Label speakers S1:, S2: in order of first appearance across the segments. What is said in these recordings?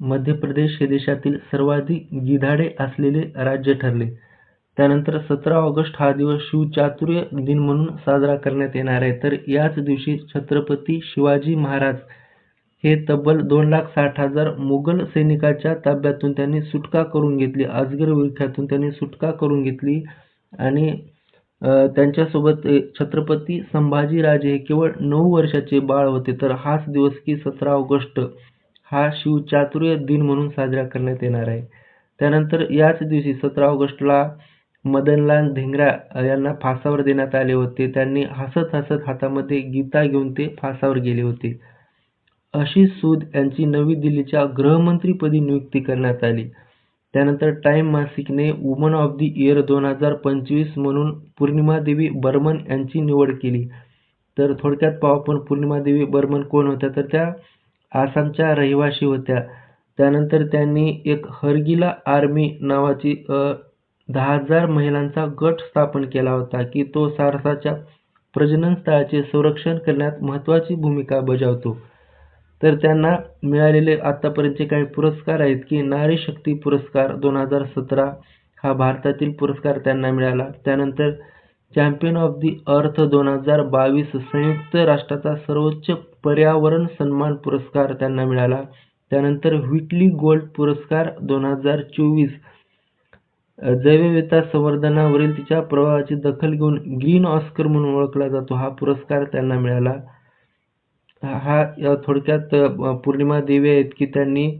S1: मध्य प्रदेश हे देशातील सर्वाधिक गिधाडे असलेले राज्य ठरले. त्यानंतर सतरा ऑगस्ट हा दिवस शिवचातुर्य दिन म्हणून साजरा करण्यात येणार आहे. तर याच दिवशी छत्रपती शिवाजी महाराज हे तब्बल दोन लाख साठ हजार मुघल सैनिकाच्या ताब्यातून त्यांनी सुटका करून घेतली. अजगर विख्यातून त्यांनी सुटका करून घेतली आणि त्यांच्यासोबत छत्रपती संभाजीराजे हे केवळ नऊ वर्षाचे बाळ होते. तर हाच दिवस की सतरा ऑगस्ट हा शिवचातुर्य दिन म्हणून साजरा करण्यात येणार आहे. त्यानंतर याच दिवशी सतरा ऑगस्टला मदनलाल धिंगरा यांना फासावर देण्यात आले होते. त्यांनी हसत हसत हातामध्ये गीता घेऊन ते फासावर गेले होते. अशी सूद यांची नवी दिल्लीच्या गृहमंत्रीपदी नियुक्ती करण्यात आली. त्यानंतर टाइम मासिकने वुमन ऑफ द इयर दोन हजार पंचवीस म्हणून पूर्णिमादेवी बर्मन यांची निवड केली. तर थोडक्यात पाहू आपण पूर्णिमादेवी बर्मन कोण होत्या तर त्या आसामच्या रहिवासी होत्या. त्यानंतर त्यांनी एक हरगिला आर्मी नावाची दहा हजार महिलांचा गट स्थापन केला होता की तो सारसाच्या प्रजननस्थळाचे संरक्षण करण्यात महत्त्वाची भूमिका बजावतो. तर त्यांना मिळालेले आतापर्यंतचे काही पुरस्कार आहेत की नारी शक्ती पुरस्कार दोन हजार सतरा हा भारतातील पुरस्कार त्यांना मिळाला. त्यानंतर चॅम्पियन ऑफ दी अर्थ दोन हजार बावीस संयुक्त राष्ट्राचा सर्वोच्च पर्यावरण सन्मान पुरस्कार त्यांना मिळाला. त्यानंतर व्हिटली गोल्ड पुरस्कार दोन हजार चोवीस जैवविविधता संवर्धनावरील तिच्या प्रभावाची दखल घेऊन ग्रीन ऑस्कर म्हणून ओळखला जातो हा पुरस्कार त्यांना मिळाला. हा थोडक्यात पूर्णिमा देवी आहेत की त्यांनी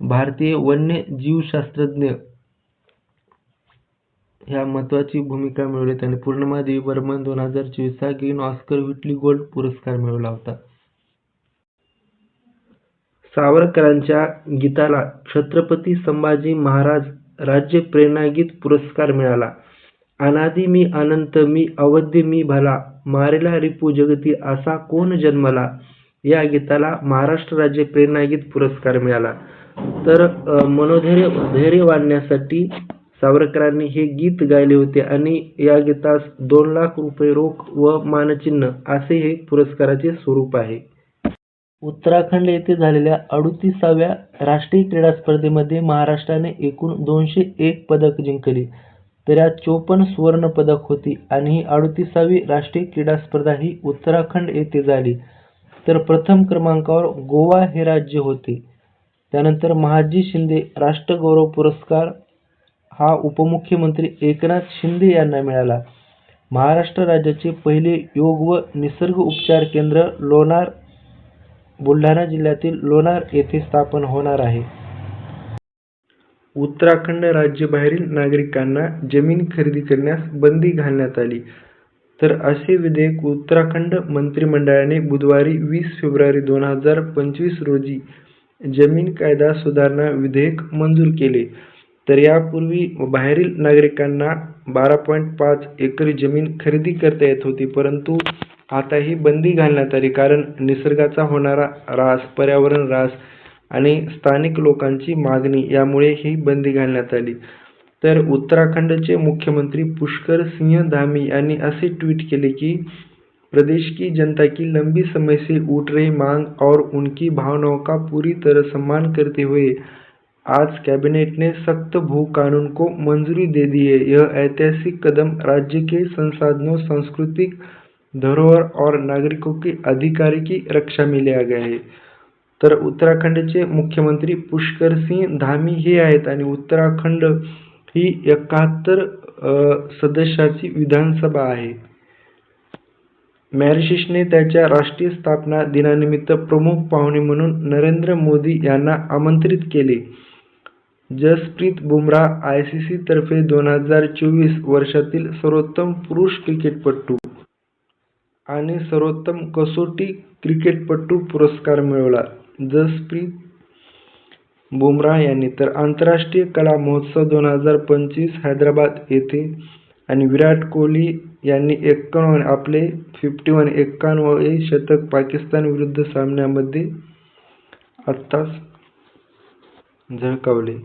S1: भारतीय वन्यजीवशास्त्रज्ञ ह्या महत्त्वाची भूमिका मिळवली. त्याने पूर्णमादेवी बर्मन दोन हजार चोवीसचा ग्रीन ऑस्कर व्हिटली गोल्ड पुरस्कार मिळवला होता. सावरकरांच्या गीताला छत्रपती संभाजी महाराज राज्य प्रेरणागीत पुरस्कार मिळाला. अनादि मी अनंत मी अवध्य मी भला मारेला रिपू जगती असा कोण जन्मला या गीताला महाराष्ट्र राज्य प्रेरणागीत पुरस्कार मिळाला. तर मनोधैर्य धैर्य वाढण्यासाठी सावरकरांनी हे गीत गायले होते आणि या गीतास दोन लाख रुपये रोख व मानचिन्ह असे हे पुरस्काराचे स्वरूप आहे. उत्तराखंड येथे झालेल्या अडुतीसाव्या राष्ट्रीय क्रीडा स्पर्धेमध्ये महाराष्ट्राने एकूण दोनशे एक पदक जिंकली. तर यात चोपन्न सुवर्ण पदक होती आणि ही अडुतीसावी राष्ट्रीय क्रीडा स्पर्धा ही उत्तराखंड येथे झाली. तर प्रथम क्रमांकावर गोवा हे राज्य होते. त्यानंतर महाजी शिंदे राष्ट्रगौरव पुरस्कार हा उपमुख्यमंत्री एकनाथ शिंदे यांना मिळाला. महाराष्ट्र राज्याचे पहिले योग व निसर्ग उपचार केंद्र लोणार बुलढाणा जिल्ह्यातील लोणार येथे स्थापन होणार आहे. उत्तराखंड राज्याबाहेरील नागरिकांना जमीन खरेदी करण्यास बंदी घालण्यात आली. तर असे विधेयक उत्तराखंड मंत्रिमंडळाने बुधवारी वीस फेब्रुवारी दोन हजार पंचवीस रोजी जमीन कायदा सुधारणा विधेयक मंजूर केले. तर यापूर्वी बाहेरील नागरिकांना बारा पॉईंट पाच एकर जमीन खरेदी करता येत होती परंतु आता ही बंदी घालण्यात आली कारण निसर्गाचा होणारा ऱ्हास, पर्यावरण ऱ्हास आणि स्थानिक लोकांची मागणी यामुळे ही बंदी घालण्यात आली. तर उत्तराखंडचे मुख्यमंत्री पुष्कर सिंह धामी यांनी असे ट्विट केले की प्रदेश की जनता की लंबी समय से उठ रही मांग और उनकी भावनाओं का पूरी तरह सम्मान करते हुए आज कैबिनेट ने सख्त भू कानून को मंजूरी दे दी है. यह ऐतिहासिक कदम राज्य के संसाधनों, सांस्कृतिक धरोहर और नागरिकों के अधिकार की रक्षा में लिया गया है. तर उत्तराखंडचे मुख्यमंत्री पुष्कर सिंह धामी हे आहेत आणि उत्तराखंड ही एकाहत्तर सदस्याची विधानसभा आहे. मॅरिशिसने त्याच्या राष्ट्रीय स्थापना दिनानिमित्त प्रमुख पाहुणे म्हणून नरेंद्र मोदी यांना आमंत्रित केले. जसप्रीत बुमराह सी तर्फे दोन हजार चोवीस वर्षातील सर्वोत्तम पुरुष क्रिकेटपटू आणि सर्वोत्तम कसोटी क्रिकेटपटू पुरस्कार मिळवला. जसप्रीत बुमराह यांनी तर आंतरराष्ट्रीय कला महोत्सव दोन हजार पंचवीस हैदराबाद येथे आणि विराट कोहली यांनी एक्कावन्न आपले फिफ्टी वन एक्कावन्नवे शतक पाकिस्तान विरुद्ध सामन्यामध्ये आत्ताच झळकावले.